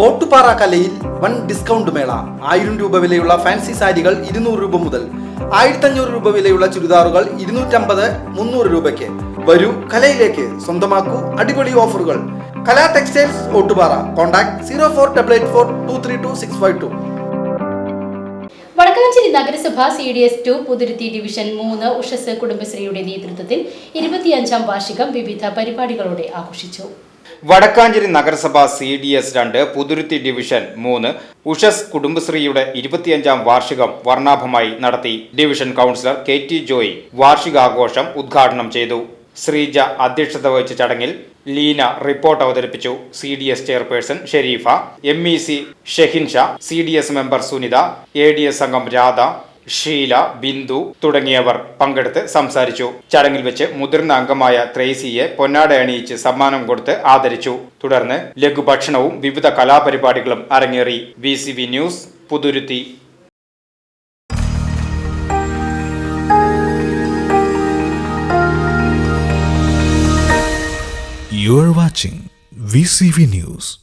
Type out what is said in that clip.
ഓട്ടുപാറ കലയിൽ one discount മേള. ആയിരം രൂപ വിലയുള്ള ഫാൻസി സാരികൾ ഇരുന്നൂറ് രൂപ മുതൽ ആയിരത്തഞ്ഞൂറ് രൂപ വിലയുള്ള ചുരിദാറുകൾ ഇരുന്നൂറ്റമ്പത് മുന്നൂറ് രൂപയ്ക്ക്. വരൂ കലയിലേക്ക്. സ്വന്തമാക്കൂ അടിപൊളി ഓഫറുകൾ. Kala textiles Ottupara. Contact zero four double eight four two three two six five two. Vadakkanchery നഗരസഭ C D S two Puthuruthi division മൂന്ന് ഉഷസ് കുടുംബശ്രീയുടെ നേതൃത്വത്തിൽ ഇരുപത്തിയഞ്ചാം വാർഷികം വിവിധ പരിപാടികളോടെ ആഘോഷിച്ചു. വടക്കാഞ്ചേരി നഗരസഭ സി ഡി എസ് രണ്ട് പുതുരുത്തി ഡിവിഷൻ മൂന്ന് ഉഷസ് കുടുംബശ്രീയുടെ ഇരുപത്തിയഞ്ചാം വാർഷികം വർണാഭമായി നടത്തി. Division councillor K T Joy വാർഷികാഘോഷം ഉദ്ഘാടനം ചെയ്തു. ശ്രീജ അധ്യക്ഷത വഹിച്ച ചടങ്ങിൽ ലീന റിപ്പോർട്ട് അവതരിപ്പിച്ചു. C D S chairperson Sherifa M E C Shehinsha C D S member Sunitha A D S അംഗം രാധ ഷീല ബിന്ദു തുടങ്ങിയവർ പങ്കെടുത്ത് സംസാരിച്ചു. ചടങ്ങിൽ വെച്ച് മുതിർന്ന അംഗമായ ത്രേസിയെ പൊന്നാട അണിയിച്ച് സമ്മാനം കൊടുത്ത് ആദരിച്ചു. തുടർന്ന് ലഘുഭക്ഷണവും വിവിധ കലാപരിപാടികളും അരങ്ങേറി. V news Puthuruthi. You are watching VCV News.